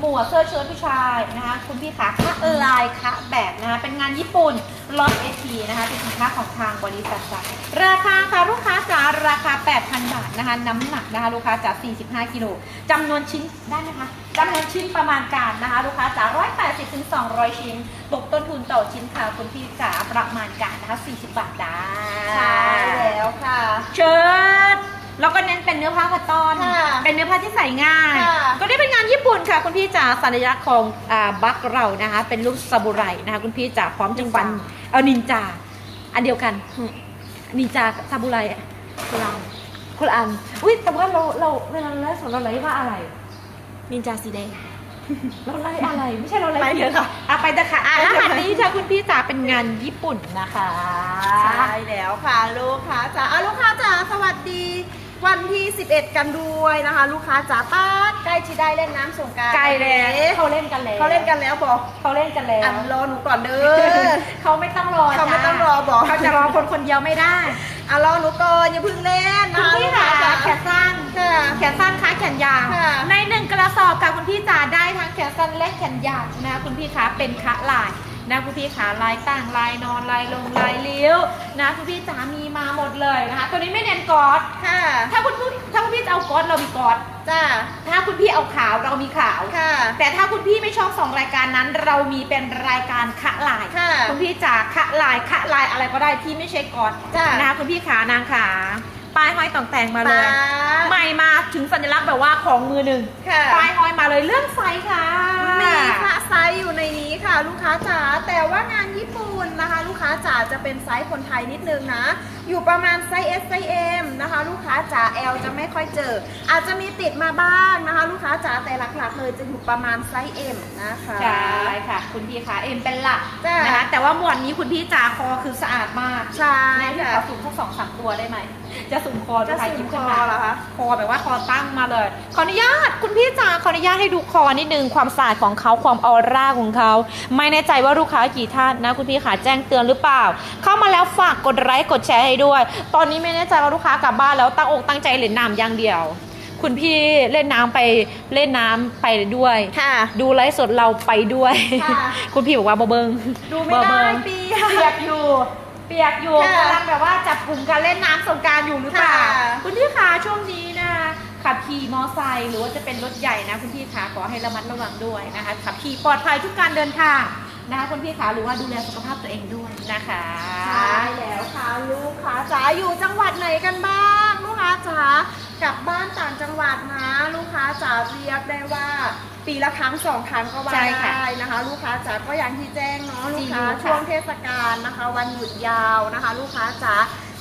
หมวกเสื้อเชิ้ตผู้ชายนะคะคุณพี่ขาคะลายคะแบบนะคะเป็นงานญี่ปุ่นล็อตเอทีนะคะเป็นสินค้าของทางบริษัทจ้ะราคาค่ะลูกค้าจ๋าราคา 8,000 บาทนะคะน้ำหนักนะคะลูกค้าจ๋า45กิโลจำนวนชิ้นได้ไหมคะจำนวนชิ้นประมาณการนะคะลูกค้าจ๋า180ถึง200 ชิ้นตกต้นทุนต่อชิ้นค่ะคุณพี่จ๋าประมาณการนะคะ40 บาทจ้าใช่แล้วค่ะ แล้วก็เน้นเป็นเนื้อผ้าคอตตอน ค่ะเป็นเนื้อผ้าที่ใส่ง่าย ค่ะ ก็ได้เป็นงานญี่ปุ่นค่ะ คุณพี่จ๋าสัญลักษณ์ของอ่าบัคเรานะคะ เป็นรูปซาบุไรนะคะคุณพี่จ๋าพร้อมจังหวันเอานินจา อันเดียวกัน นินจาซาบุไรอะคนละอันคนละอันอุ้ยแต่ว่าเราเราเวลาเราไลฟ์สดเราไลฟ์ว่าอะไร นินจาสีแดง เราไลฟ์อะไรไม่ใช่เราไลฟ์ไปเถอะค่ะอะไปเถอะค่ะอะไปรเถอะหัสค่ะนี้ค่ะคุณพี่จ๋าเป็นงานญี่ปุ่นนะคะ ใช่แล้วค่ะลูกค้าจ๋าอะลูกค้าจ๋าสวัสดี วันที่ 11 กันด้วยนะคะ ลูกค้าจ๋าป้าดใกล้จะได้เล่นน้ำสงกรารใกล้แล้วเขาเล่นกันแล้วเขาเล่นกันแล้วบอกเขาเล่นกันแล้วอันรอหนูก่อนเด้อ เขาไม่ต้องรอเขาไม่จ้ต้องรอบอก เขาจะรอคนคนเดียวไม่ได้อะรอหนูก่อนอย่าเพิ่งเล่นคุนะณพี่ค่ะลูกแขค้านสั้นค่ะ แขนสั้นคล้ายแขนยาวค่ะ ในหนึ่งกระสอบค่ะคุณพี่จ๋าได้ทั้งแขนสั้นและแขนยาวนะคุณพี่คะเป็นคะลาย นะคุณพี่ขาลายตั้งลายนอนลายลงลายเลี้ยวนะคุณพี่จ๋ามีมาหมดเลยนะคะตัวนี้ไม่เน้นกอดค่ะ ถ้าคุณพี่ถ้าคุณพี่จะเอากอดเรามีกอดจ้าถ้าคุณพี่เอาขาวเรามีขาวค่ะ แต่ถ้าคุณพี่ไม่ชอบสองรายการนั้น เรามีเป็นรายการคะลายค่ะคุณพี่จ๋าคะลายคะลายอะไรก็ได้ที่ไม่ใช่กอดจ้ะนะคะคุณพี่ขานางขา ป้ายห้อยต่องแต่งมาเลยป๊าดใหม่มาถึงสัญลักษณ์แบบว่าของมือหนึ่งค่ะป้ายห้อยมาเลยเรื่องไซส์ค่ะมีค่ะไซส์อยู่ในนี้ค่ะลูกค้าจ๋าแต่ว่างานญี่ปุ่นนะคะ ลูกค้าจ๋าจะเป็นไซส์คนไทยนิดนึงนะ อยู่ประมาณไซส์ S ไซส์ M นะคะ ลูกค้าจ๋า L จะไม่ค่อยเจอ อาจจะมีติดมาบ้างนะคะ ลูกค้าจ๋าแต่หลักๆ เลยจะอยู่ประมาณไซส์ M นะคะใช่ค่ะ คุณพี่ขาเอ็มเป็นหลักจ้ะนะคะแต่ว่าหมวดนี้คุณพี่จ๋าคอคือสะอาดมากใช่แม่พี่ค่ะขอสุ่ม สักสองสามตัวได้ไหม จะสุ่มคอจะดูใครสุ่ยิ้มมคขึ้นอมาเหรอคะ คอแบบว่าคอตั้งมาเลย ขออนุญาตคุณพี่จ๋าขออนุญาตให้ดูคอนิดนึงความสะอาดของเขาความออร่าของเขา ไม่แน่ใจว่าลูกค้ากี่ท่านนะ คุณพี่ขาแจ้งเตือนหรือเปล่า เข้ามาแล้วฝากกดไลค์กดแชร์ให้ด้วย ตอนนี้ไม่แน่ใจว่าลูกค้ากลับบ้านแล้วตั้งอกตั้งใจเล่นน้ำอย่างเดียว คุณพี่เล่นน้ำไปเล่นน้ำไปด้วยค่ะดูไลฟ์สดเราไปด้วยค่ะคุณพี่บอกว่าบ่เบิงดูไม่ได้บ่เบิ่งปีเปียกอยู่ เปียกอยู่ค่ะกำลังแบบว่าจับกลุ่มการเล่นน้ำสงกรารอยู่หรือเปล่าค่ะ คุณพี่ขาช่วงนี้นะคะขับขี่มอไซค์หรือว่าจะเป็นรถใหญ่นะคุณพี่ขาขอให้ระมัดระวังด้วยนะคะขับขี่ปลอดภัยทุกการเดินทางนะคะคุณพี่ขาหรือว่าดูแลสุขภาพตัวเองด้วยนะคะ ใช่แล้วค่ะลูกค้าจ๋าอยู่จังหวัดไหนกันบ้างลูก ค้าจ๋ากลับบ้านต่างจังหวัดนะ ลูกค้าจ๋าเรียกได้ว่าปีละครั้งสองครั้งก็ว่าใช่ค่ะได้นะคะ ลูกค้าจ๋าก็อย่างที่แจ้งเนาะลูกค้าจริงค่ะ ช่วงเทศกาลนะคะ วันหยุดยาวนะคะ ลูกค้าจ๋า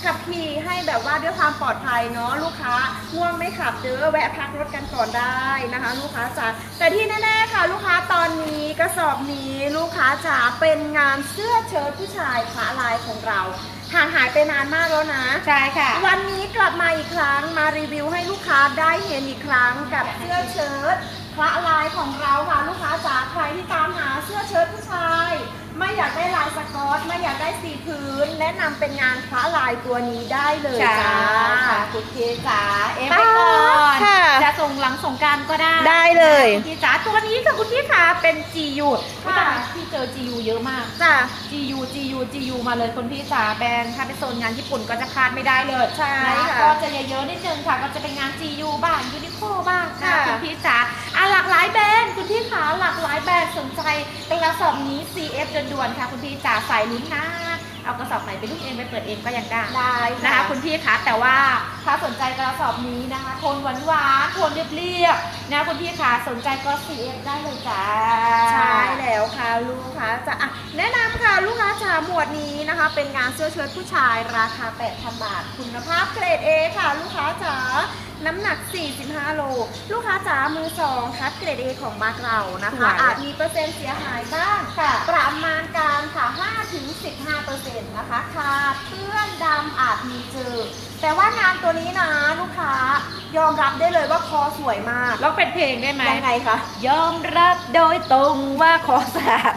ขับขี่ให้แบบว่าด้วยความปลอดภัยเนาะลูกค้าง่วงไม่ขับเด้อแวะพักรถกันก่อนได้นะคะ ลูกค้าจ๋าแต่ที่แน่ๆค่ะ ลูกค้าตอนนี้กระสอบนี้ลูกค้าจ๋าเป็นงานเสื้อเชิ้ตผู้ชายขาลายของเราห่างหายไปนานมากแล้วนะ ใช่ค่ะ วันนี้กลับมาอีกครั้งมารีวิวให้ลูกค้าได้เห็นอีกครั้งกับเสื้อเชิ้ตพระลายของเราค่ะ ลูกค้าจ๋าใครที่ตามหาเสื้อเชิ้ตผู้ชายไม่อยากได้ลายสกอต ไม่อยากได้สีพื้น แนะนำเป็นงานพระลายตัวนี้ได้เลยใช่จ้าค่ะคุณพี่จ๋าเอ็มไปก่อนค่ะจะส่งหลังสงกรารก็ได้ได้เลย คุณพี่จ๋าตัวนี้ค่ะคุณพี่ขาเป็น GU ค่ะค่ะที่เจอ GU เยอะมาก จ้า GU GU GU มาเลยคุณพี่จ๋าแบรนด์ถ้าเป็นโซนงานญี่ปุ่นก็จะคาดไม่ได้เลยใช่นะค่ะก็จะเยอะๆนิดนึงค่ะ ก็จะเป็นงาน GU บ้างยูนิโคบ้างนะค่ะ คุณพี่จ๋าอะหลากหลายแบรนด์คุณพี่ขาหลากหลายแบรนด์สนใจเป็นกระสอบนี้ CF ด่วนๆค่ะคุณพี่จ๋าใส่ลุ้นนะเอากระสอบไหนไปลูกเองไปเปิดเองก็ยังได้ได้นะคะคุณพี่คะแต่ว่าถ้าสนใจกระสอบนี้นะคะโทนหวานหวานๆโทนเรียบๆนะคุณพี่คะสนใจก็ CF ได้เลยจ้าใช่แล้วค่ะลูกค้าจะอะแนะนำค่ะลูกค้าจ๋าหมวดนี้นะคะ เป็นงานเสื้อเชิ้ตผู้ชายราคา 8,000 บาท คุณภาพเกรด A ค่ะ ลูกค้าจ๋า น้ำหนัก 45 โล ลูกค้าจ๋ามือสองคัดเกรด A ของมากเรานะคะ อาจมีเปอร์เซ็นต์เสียหายบ้างค่ะ ประมาณการค่ะ 5-15%นะคะขาดเปื้อนดำอาจมีเจอ แต่ว่างานตัวนี้นะลูกค้ายอมรับได้เลยว่าคอสวยมาก ร้องเป็นเพลงได้ไหม ยังไงคะ ยอมรับโดยตรงว่าขอสาด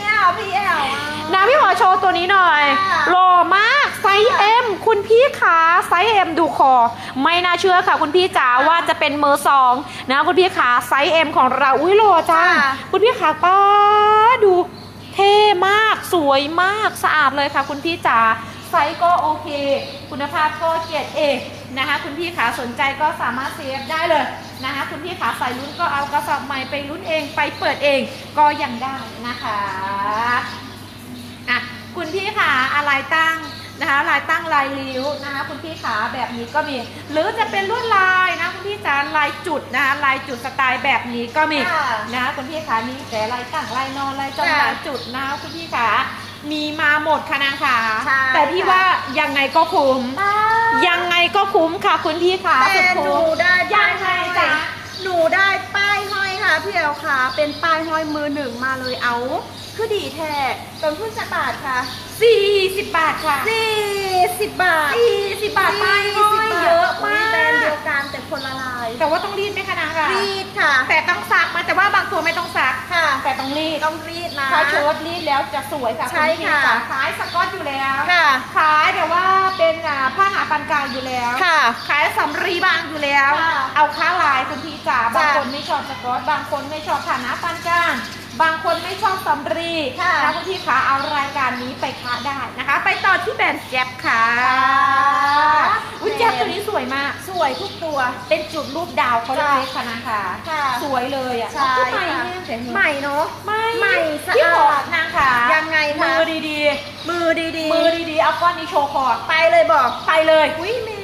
เนี่ยพี่แอลอะนะพี่หมอโชว์ตัวนี้หน่อยค่ะ หล่อมากไซส์ M คุณพี่ขาไซส์ M ดูคอ ไม่น่าเชื่อค่ะ คุณพี่จ๋าว่าจะเป็นมือสองนะคุณพี่ขาไซส์ M ของเราอุ้ยโลจ้าค่ะคุณพี่ขาป้าดูเท่มากสวยมากสะอาดเลยค่ะ คุณพี่จ๋าไซส์ก็โอเค คุณภาพก็เกียรติเอกนะคะคุณพี่ขาสนใจก็สามารถเซฟได้เลยนะคะคุณพี่ขาใส่ลุ้นก็เอากระสอบใหม่ไปลุ้นเองไปเปิดเองก็ยังได้นะคะอะคุณพี่ขาอะไรตั้ง นะคะลายตั้งลายริ้วนะคะคุณพี่ขาแบบนี้ก็มี หรือจะเป็นลวดลายนะคุณพี่จ๋าลายจุดนะคะลายจุดสไตล์แบบนี้ก็มีค่ะนะคะคุณพี่ขามีแต่ลายตั้งลายนอนลายจงค่ะลายจุดนะคะคุณพี่ขามีมาหมดค่ะนางขาใช่แต่พี่ค่ะ ว่ายังไงก็คุ้ม ยังไงก็คุ้มค่ะ คุณพี่ขาแต่สุดหนูคุ้ม ได้ยังไงจ๊ะ หนูได้ป้ายห้อยค่ะพี่เอลค่ะ เป็นป้ายห้อยมือหนึ่งมาเลยเอา คือดีแท้ต้นทุนจะบาทค่ะ 40 บาทค่ะ40บาท40บาทป้ายห้อยเยอะมากแบรนด์เดียวกันแต่คนละลายแต่ว่าต้องรีดไหมคะนางคะรีดค่ะ แต่ต้องซักมาแต่ว่าบางตัวไม่ต้องซัก ค่ะ แต่ต้องรีดต้องรีดนะ ถ้าเชิ้ตรีดแล้วจะสวยค่ะใช่ณพี่ค่ะ ขายสก๊อตอยู่แล้วค่ะ ขายแต่ว่าเป็นอ่าผ้าหนาปานกลางอยู่แล้ว ค่ะ ขายสำรีบางอยู่แล้ว ค่ะเอาค้าลาย ไม่ชอบสกอตบางคนไม่ชอบฐานะปานกลางบางคนไม่ชอบสำรีค่ะนะคุณพี่ขาเอารายการนี้ไปค้าได้นะคะ ไปต่อที่แบรนด์แจ็บค่ะค่ะอุ้ยแจ็บตัวนี้สวยมาก สวยทุกตัวเป็นจุดรูปดาวเขาจ้ะเล็กๆค่ะนะคะค่ะสวยเลยอะใช่ใหม่ค่ะเนี่ยแต่ใหม่เนาะไม่ใหม่สะพี่ขออาดนางขายังไงคะมือดีมือดีๆ มือดีๆเอาก้อนนี้โชว์คอๆไปเลยบอกไปเลยอุ้ยนี่นี่นี่นี่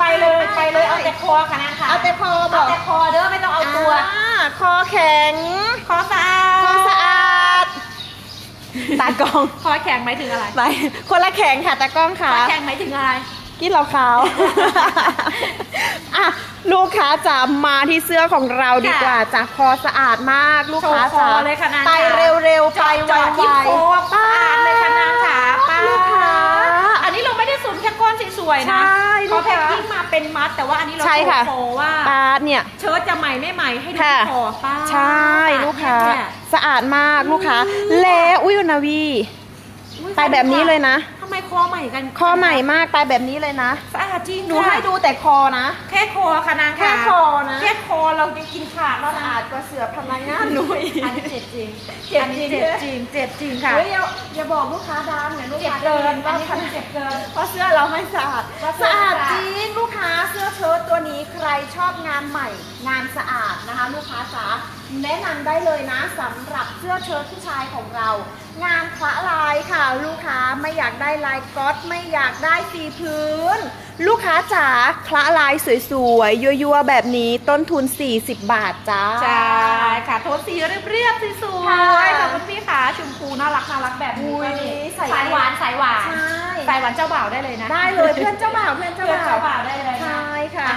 ไปเลยไปไปเลยเอาแต่คอค่ะนางขาเอาแต่คอบอกเอาแต่คอเด้อไม่ต้องเอาตัว อ่าคอแข็ง คอสะอาดคอสะอาด ตากล้องคอแข็งหมายถึงอะไรไปคนละแข็งค่ะตากล้องคค่ะ อแข็งหมายถึงอะไร กินเหล้าขาว อะลูกค้าจ๋ามาที่เสื้อของเราดีกว่าจ้ะคอสะอาดมากลูกค้าโชว์คจ๋าอเลยค่ะนางไปขาเร็วๆไปไวเจาะที่โคอๆสะอาดเลยค่ะนางขาป้าลูกค้าอันนี้ เราไม่ได้สุ่มแค่ก้อนสวยๆนะใช่เขาแพ็คลูกค้ากิ้งมาเป็นมัด แต่ว่าอันนี้เราใช่โชค่ะ ว์โคว่า ปาดเนี่ย เชิ้ตจะใหม่ไม่ใหม่ให้ดูค่ะ ที่คอป้าใช่ลูกค้า เนี่ยสะอาดมากลูกค้าอืมแล้วอุ้ยนาวี อุ๊ยไปแบบนี้เลยนะทำไม คอใหม่กันคอใหม่มากไปแบบนี้เลยนะสะอาดจริงหนูค่ะให้ดูแต่คอนะแค่คอค่ะนางแค่ค่ะคอนะแค่คอเราจะกินขาดแล้วสะนะอาดกว่าเสือพนักงานหนูอีกอันนี้เจ็บจริงเจ็บอันนี้จริงเจ็บจริงเจ็บจริงค่ะ เฮ้ยอย่าอย่าบอกลูกค้าดามเนี่ยลูกเจ็บค้าเกินว่าอันนี้พนักเจ็บเกินเพราะเสื้อเราไม่สะอาดเพราะเสื้สะออาดไม่สะอาดจริงลูก งานใหม่ งานสะอาดนะคะ ลูกค้าจ๋าแนะนำได้เลยนะสำหรับเสื้อเชิ้ตผู้ชายของเรา งานคละลายค่ะ ลูกค้าไม่อยากได้ลายก๊อตไม่อยากได้สีพื้น ลูกค้าจ๋าคละลายสวยๆยั่วๆแบบนี้ต้นทุน 40 บาทจ้าใช่ค่ะโทนสีเรียบๆสวยค่ะๆค่ะคุณพี่ขาชมพูน่ารักน่ารักแบบนี้อุ๊ยก็มีใส่สายหวานสายหวานใช่สายหวานเจ้าบ่าวได้เลยนะ ได้เลยเพื่อนเจ้าบ่าวเพื่อนเจ้าเพื่อนบ่าเจ้าว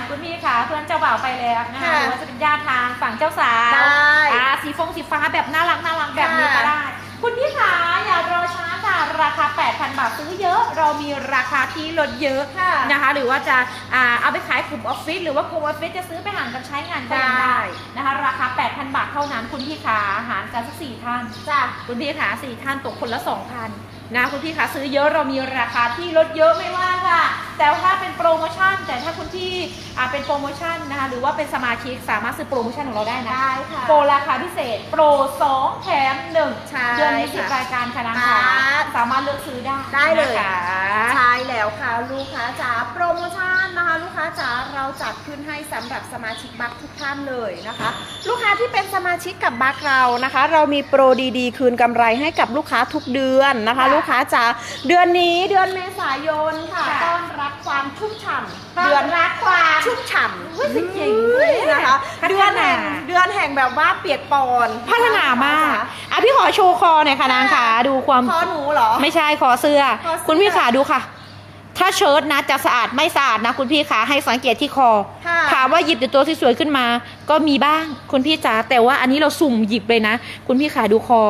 ค่ะอ่คุณพี่ขาเพื่อนเจ้าบ่าวไปแล้วนะคะค่ะหรือว่าจะเป็นญาติทางฝั่งเจ้าสาวได้อ่าสีฟงสีฟ้าแบบน่ารักน่ารักแบบนี้ค่ะก็ได้ คุณพี่ขาอย่ารอช้าค่ะราคา 8,000 บาทซื้อเยอะ เรามีราคาที่ลดเยอะ ค่ะ นะคะหรือว่าจะอ่าเอาไปขายกลุ่มออฟฟิศหรือว่ากลุ่มออฟฟิศจะซื้อไปหารกันใช้งานก็ยังได้ได้ นะคะราคา 8,000 บาทเท่านั้นคุณพี่ขาหารกันสักสี่ท่าน จ้ะ คุณพี่ขาสี่ท่านตกคนละ 2,000นะคุณพี่ขาซื้อเยอะเรามีราคาที่ลดเยอะไม่ว่าค่ะ แต่ถ้าเป็นโปรโมชั่น แต่ถ้าคุณพี่อ่าเป็นโปรโมชั่นนะคะหรือว่าเป็นสมาชิกสามารถซื้อโปรโมชั่นของเราได้นะ ได้ค่ะ โปรราคาพิเศษ โปร 2 แถม 1 ใช่เดือนนี้สิบค่ะรายการค่ะนะครัคะบสามารถเลือกซื้อได้ได้เลย นะคะใช่แล้วค่ะ ลูกค้าจ๋าโปรโมชั่นนะคะ ลูกค้าจ๋าเราจัดขึ้นให้สำหรับสมาชิกบัคทุกท่านเลยนะคะ ลูกค้าที่เป็นสมาชิกกับบัคเรานะคะ เรามีโปรดีๆ คืนกำไรให้กับลูกค้าทุกเดือนนะคะ ลูกค้าจ๋าเดือนนี้เดือนเมษายนค่ะค่ะต้อนรับความชุ่มฉ่ำต้เดืออนนรักความชุ่มฉ่ำอุ๊ยจริงๆอุ้ยนะคะพัฒนาเดือนแห่งเดือนแห่งแบบว่าเปียกปอนพัฒนามาก อะพี่ขอโชว์คอหน่อยค่ะนางขาดูความคอหนูเหรอ ไม่ใช่คอเสื้อคอเสื้อคุณพี่ขาดูค่ะถ้าเชิ้ตนะจะสะอาดไม่สะอาดนะคุณพี่ขาให้สังเกตที่คอค่ะถามว่าหยิบแต่ตัวที่สวยขึ้นมา ก็มีบ้างคุณพี่จ๋าแต่ว่าอันนี้เราสุ่มหยิบเลยนะ คุณพี่ขาดูคอ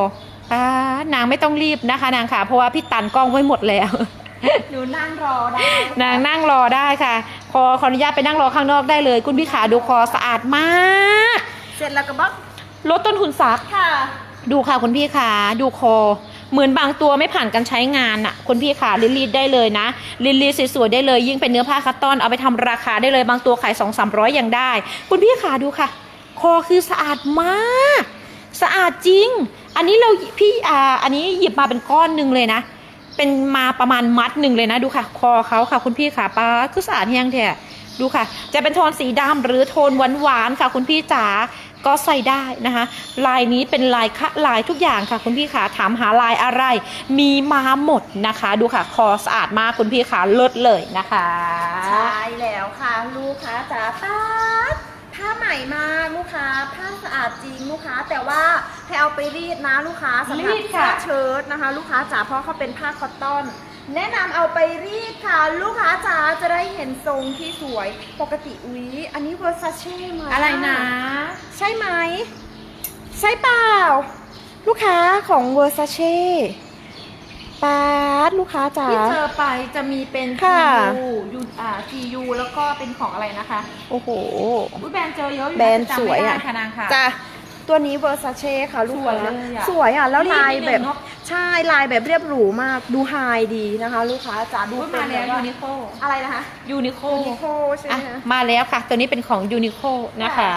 ป้านางไม่ต้องรีบนะคะ นางขาเพราะว่าพี่ตันกล้องไว้หมดแล้ว หนูนั่งรอได้นางนั่งรอได้ค่ะ คอขออนุญาตไปนั่งรอข้างนอกได้เลย คุณพี่ขาดูคอสะอาดมาก เสร็จแล้วก็บอกลดต้นทุนซัก ค่ะ ดูค่ะคุณพี่ขาดูคอ เหมือนบางตัวไม่ผ่านการใช้งานอะคุณพี่ขารีดๆได้เลยนะรีดๆสวยๆได้เลย ยิ่งเป็นเนื้อผ้าคัตตอนเอาไปทำราคาได้เลยบางตัวขายสองสามร้อยยังได้ คุณพี่ขาดูค่ะ คอคือสะอาดมาก สะอาดจริง อันนี้เราพี่อ่าอันนี้หยิบมาเป็นก้อนหนึ่งเลยนะ เป็นมาประมาณมัดหนึ่งเลยนะดูค่ะ คอเขาค่ะ คุณพี่ขาป้าคือสะอาดแห้งแท้ดูค่ะ จะเป็นโทนสีดำหรือโทนหวานๆค่ะ คุณพี่จ๋าก็ใส่ได้นะคะ ลายนี้เป็นลายคะลายทุกอย่างค่ะ คุณพี่ขาถามหาลายอะไร มีมาหมดนะคะ ดูค่ะ คอสะอาดมากคุณพี่ขาเลิศเลยนะคะ ใช่แล้วค่ะ ลูกค้าจ๋าป้า ผ้าใหม่มากลูกค้าผ้าสะอาดจริงลูกค้า แต่ว่าให้เอาไปรีดนะลูกค้าสำหรับรีดค่ะเสื้อเชิ้ตนะคะ ลูกค้าจ๋าเพราะเขาเป็นผ้าคอตตอน แนะนำเอาไปรีดค่ะ ลูกค้าจ๋าจะได้เห็นทรงที่สวยปกติอุ๊ยอันนี้เวอร์ซาเช่ไหมอะไรนะ ใช่ไหม ใช่เปล่า ลูกค้าของเวอร์ซาเช่ ปาดลูกค้าจ๋า ที่เจอไปจะมีเป็นค่ะ GU ยูอ่า GU แล้วก็เป็นของอะไรนะคะโอ้โห อุ๊ยแบรนด์เจอเยอะอยู่ะแบรนด์จำสไม่วยได้อะค่ะนางค่ะ จ้ะตัวนี้เวอร์ซาเช่ค่ะลูกค้าสวยเลยอะสวยอะ แล้วลายรีดนิดนึงแบบเนอะ ใช่ลายแบบเรียบหรูมากดูไฮดีนะคะ ลูกค้าจ๋าดูอุ๊ยเป็มานแบแล้วบว่ายูนิโคอะไรนะคะยูนิโคนิโคใช่ไหมอะคะมาแล้วค่ะ ตัวนี้เป็นของยูนิโคนะคะ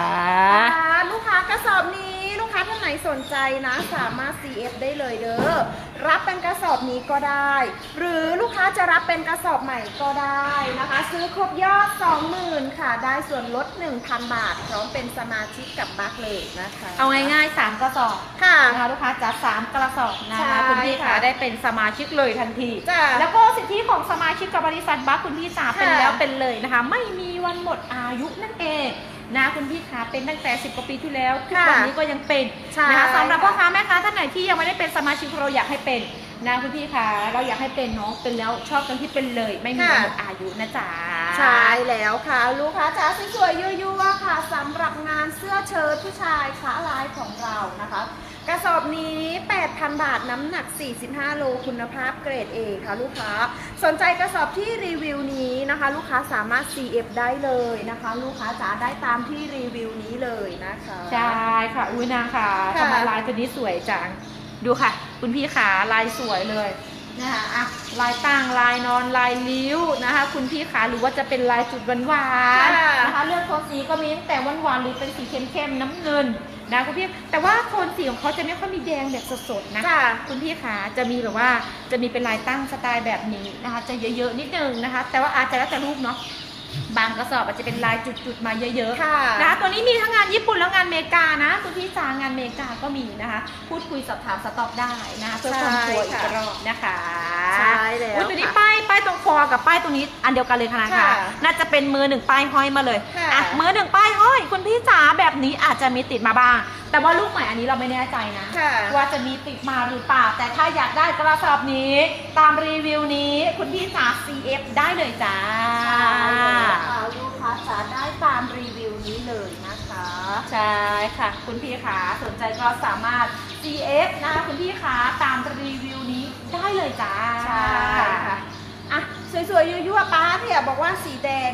อ่าลูกค้ากระสอบนี้ลูก ค้าท่านไหนสนใจนะสามารถ CF ได้เลยเด้อ รับเป็นกระสอบนี้ก็ได้ หรือลูกค้าจะรับเป็นกระสอบใหม่ก็ได้นะคะ ซื้อครบยอด 20,000 ค่ะ ได้ส่วนลด 1,000 บาท พร้อมเป็นสมาชิกกับบัคเลยนะคะ เอาง่ายๆ 3 กระสอบค่ะนะคะลูกค้าจัด3กระสอบนะใช่คะคุณพี่ค่ะขาได้เป็นสมาชิกเลยทันทีจ้ะแล้วก็สิทธิของสมาชิกกับบริษัทบัคคุณพี่จ๋าค่ะเป็นแล้วเป็นเลยนะคะ ไม่มีวันหมดอายุนั่นเอง นะคุณพี่ขาเป็นตั้งแต่ 10 กว่าปีที่แล้วทุกวันนี้ก็ยังเป็นใช่นะคะสำหรับค่ะพ่อค้าแม่ค้าท่านไหนที่ยังไม่ได้เป็นสมาชิกเราอยากให้เป็นนะคุณพี่คะเราอยากให้เป็นเนาะเป็นแล้วชอบกันที่เป็นเลย ไม่มีวันหมดอายุนะจ๊ะ ใช่แล้วค่ะ ลูกค้าจ๋าสวยๆยั่วๆค่ะสำหรับงานเสื้อเชิ้ตผู้ชายขาลายของเรานะคะ กระสอบนี้ 8,000 บาทน้ำหนัก 45 โลคุณภาพเกรด A ค่ะลูกค้า สนใจกระสอบที่รีวิวนี้นะคะ ลูกค้าสามารถ CF ได้เลยนะคะ ลูกค้าจ๋าได้ตามที่รีวิวนี้เลยนะคะใช่ค่ะอุ้ยนางค่ะค่ะทำไมลายตัวนี้สวยจัง ดูค่ะ คุณพี่ขาลายสวยเลยนะคะอะลายตั้งลายนอนลายลิ้วนะคะ คุณพี่ขาหรือว่าจะเป็นลายจุดหวานๆนะคะเลือกโทนสีก็มีตั้งแต่หวานๆหรือเป็นสีเข้มๆน้ำเงิน นะคุณพี่แต่ว่าโทนสีของเขาจะไม่ค่อยมีแดงแบบสดๆนะจ้ะคุณพี่ขาจะมีแบบว่าจะมีเป็นลายตั้งสไตล์แบบนี้นะคะ จะเยอะๆนิดนึงนะคะ แต่ว่าอาจจะแล้วแต่รูปเนาะ บางกระสอบอาจจะเป็นลายจุดๆมาเยอะๆค่ะนะคะตัวนี้มีทั้งงานญี่ปุ่นแล้วงานอเมริกานะคุณพี่จางานอเมริกาก็มีนะคะ พูดคุยสอบถามสต็อกได้นะคะเพื่อความชัวร์อีกรอบนะคะใช่แล้วอุ๊ยตัวนี้ค่ะป้ายป้ายตรงคอกับป้ายตรงนี้อันเดียวกันเลยค่ะนะคะค่ะ น่าจะเป็นมือหนึ่งป้ายห้อยมาเลย ค่ะ อะมือหนึ่งป้ายห้อยคุณพี่จ๋าแบบนี้อาจจะมีติดมาบ้างแต่ว่าลูกใหม่อันนี้เราไม่แน่ใจนะ ค่ะว่าจะมีติดมาหรือเปล่า แต่ถ้าอยากได้กระสอบนี้ ตามรีวิวนี้คุณพี่จ๋า CF ได้เลยจ้า ใช่แล้วค่ะลูกค้าจ๋าได้ตามรีวิวนี้เลยนะคะ ใช่ค่ะ คุณพี่ขาสนใจก็สามารถ CF นะคะคุณพี่ขาตามรีวิวนี้ได้เลยจ้าใช่ค่ะ อะ สวยๆยั่วๆป้าเนี่ยบอกว่าสีแดง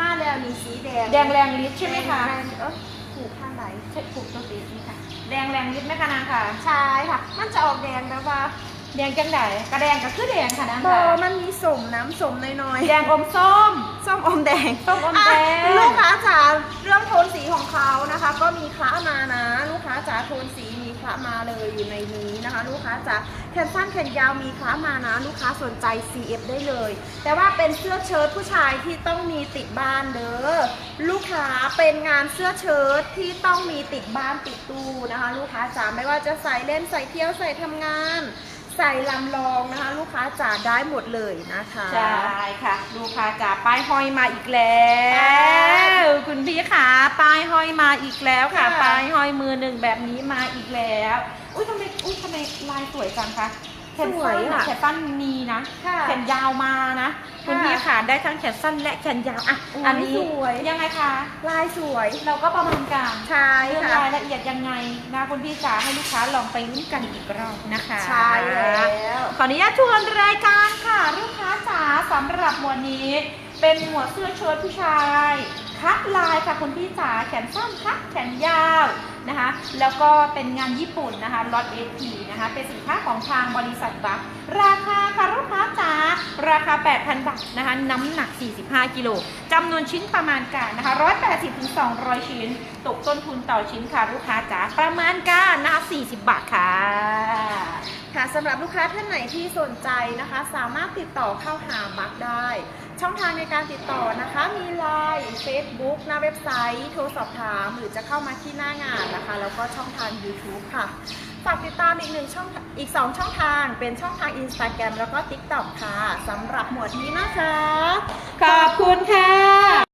มาแล้วนี่สีแดงแดงแรงฤทธิ์ใช่ไหมคะ แดงเออ ถูกข้างไหนใช่ถูกตัวสีนี่ค่ะ แดงแรงฤทธิ์ไหมคะนางค่ะ ใช่ค่ะ มันจะออกแดงแบบว่าแดงจังไหนกระแดงก็คือแดงค่ะนางโบค่ะมันมีสมน้ำสมน้อยๆแดงอมส้ม ส้มอมแดงส้มอมแดง อะลูกค้าจ๋าเรื่องโทนสีของเขานะคะ ก็มีคละมานะ ลูกค้าจ๋าโทนสีมี คละมาเลยอยู่ในนี้นะคะ ลูกค้าจะแขนสั้นแขนยาวมีคละมานะ ลูกค้าสนใจ CF ได้เลย แต่ว่าเป็นเสื้อเชิ้ตผู้ชายที่ต้องมีติดบ้านเด้อลูกค้าเป็นงานเสื้อเชิ้ตที่ต้องมีติดบ้านติดตู้นะคะ ลูกค้าจ๋าไม่ว่าจะใส่เล่นใส่เที่ยวใส่ทำงาน ใส่ลำลองนะคะ ลูกค้าจ๋าได้หมดเลยนะคะใช่ค่ะ ลูกค้าจ๋าป้ายห้อยมาอีกแล้วคุณพี่ขาป้ายห้อยมาอีกแล้วค่ะค่ะป้ายห้อยมือหนึ่งแบบนี้มาอีกแล้ว อุ้ยทำไมอุ้ยทำไมลายสวยจังคะแขนสั้นอะแขนสั้นมีนะ ค่ะ แขนยาวมานะคุณพี่ขาได้ทั้งแขนสั้นและแขนยาวอะโอ้ยอันนี้สวยยังไงคะลายสวยเราก็ประมาณการใช่เรื่องค่ะรายละเอียดยังไงนะคุณพี่จ๋าให้ลูกค้าลองไปลุ้นกันอีกรอบนะคะใช่แล้วขออนุญาตทวนรายการค่ะ ลูกค้าจ๋าสำหรับวันนี้ เป็นหมวดเสื้อเชิ้ตผู้ชาย คัดลายค่ะคุณพี่จ๋าแขนสั้นคัดแขนยาว นะคะ แล้วก็เป็นงานญี่ปุ่นนะคะล็อตเอทีนะคะ เป็นสินค้าของทางบริษัทบัคราคาค่ะลูกค้าจ๋าราคา 8,000 บาทนะคะ น้ำหนัก 45 กิโลจำนวนชิ้นประมาณการนะคะ 180ถึง200 ชิ้น ตกต้นทุนต่อชิ้นค่ะลูกค้าจ๋าประมาณการนะคะ 40 บาทค่ะค่ะสำหรับลูกค้าท่านไหนที่สนใจนะคะ สามารถติดต่อเข้าหาบักได้ ช่องทางในการติดต่อนะคะ มีไลน์ Facebook หน้าเว็บไซต์ โทรสอบถาม หรือจะเข้ามาที่หน้างานนะคะ แล้วก็ช่องทาง YouTube ค่ะฝากติดตามอีกหนึ่งช่องอีก 2 ช่องทาง เป็นช่องทาง Instagram แล้วก็ TikTok ค่ะสำหรับหมวดนี้นะคะ ขอบคุณค่ะ